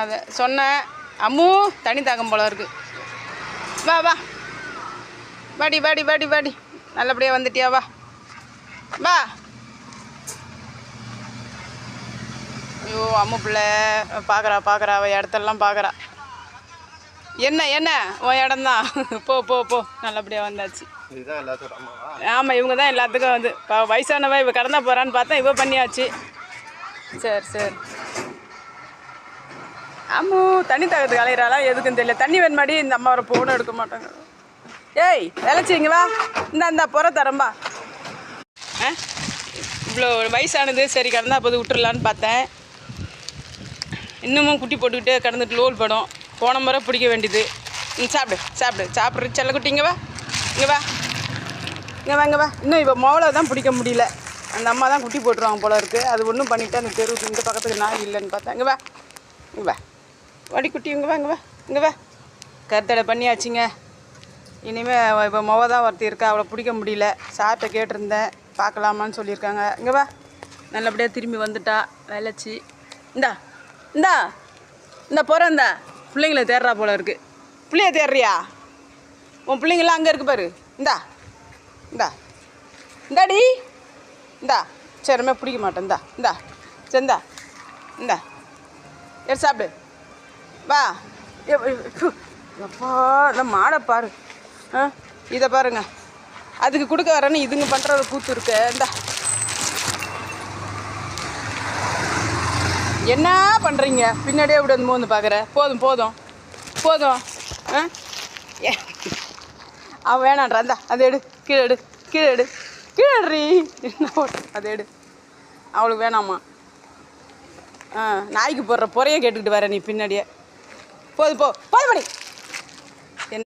அதை சொன்னேன் அம்மு தண்ணி தாக்கம் போல இருக்கு. வா வா. வாடி வாடி வாடி வாடி. நல்லபடியாக வந்துட்டியா வா. வா. ஐயோ அம்மு பிள்ளை. பார்க்குறா பார்க்குறா அவள் இடத்தெல்லாம் பார்க்குறா என்ன என்ன? உன் இடம்தான். போ போ போ. நல்லபடியாக வந்தாச்சு. ஆமாம் இவங்க தான் எல்லாத்துக்கும் வந்து. இப்போ வயசானவ இவ கடந்தா போகிறான்னு பார்த்தா இவ பண்ணியாச்சு. சரி சரி. அம்மு தண்ணி தகத்து அலையிறாளா? எதுக்குன்னு தெரியல. தண்ணி வேணுமாடி இந்த அம்மா ஒரு ஃபோன் எடுக்க மாட்டாங்க. ஏய் விளைச்சிங்க வா. இந்த அந்த புற தரம்பா ஆ? இவ்வளோ வயசானது. சரி கடந்தால் போது விட்டுறலான்னு பார்த்தேன். இன்னமும் குட்டி போட்டுக்கிட்டு கடந்துட்டு லோல் படம். போன முறை பிடிக்க வேண்டியது. ம் சாப்பிடு சாப்பிடு. சாப்பிட்ற செல்ல குட்டிங்க வா. இங்கே வா. இங்கே வாங்க வா. இன்னும் இப்போ மோளை தான் பிடிக்க முடியல. அந்த அம்மா தான் குட்டி போட்டுருவாங்க போல இருக்குது அது ஒன்றும் பண்ணிவிட்டு அந்த தெருவுக்கு இந்த பக்கத்துக்கு நாய் இல்லைன்னு பார்த்தேன். இங்கே வா. இங்கே வா. வடி குட்டி இங்கே வா இங்கே வா இங்கே வா. கருத்தடை பண்ணியாச்சுங்க. இனிமேல் இப்போ மொவ தான் ஒருத்தி இருக்கா அவளை பிடிக்க முடியல. சார்கிட்ட கேட்டிருந்தேன். பார்க்கலாமான்னு சொல்லியிருக்காங்க. இங்கே வா. நல்லபடியாக திரும்பி வந்துட்டா வேலைச்சி. இந்தா இந்தா இந்த போகிறேன் இந்தா. பிள்ளைங்கள தேடுறா போல இருக்குது பிள்ளைய தேடுறியா? உன் பிள்ளைங்களாம் அங்கே இருக்கு பாரு. இந்தா இந்தா. இந்தாடி. இந்தா. சரிமே பிடிக்க மாட்டேன். இந்தா இந்தா. சரிந்தா இந்தா. எடுத்து சாப்பிடு. வா. எப்பா இந்த மாடை பாரு. ஆ இதை பாருங்க. அதுக்கு கொடுக்க வரேன்னு இதுங்க பண்ணுற ஒரு கூத்து இருக்கு. இந்த. என்ன பண்ணுறீங்க பின்னாடியே விட வந்து பார்க்குற போதும் போதும். போதும். ஆ? ஏ. அவன் வேணான்றா அந்த அதை எடு. கீழே எடு. கீழே எடு. கீழே என்ன அதை எடு. அவளுக்கு வேணாமா? ஆ நாய்க்கு போடுற பொறைய கேட்டுக்கிட்டு வர நீ பின்னாடியே. போது போ. போது மணி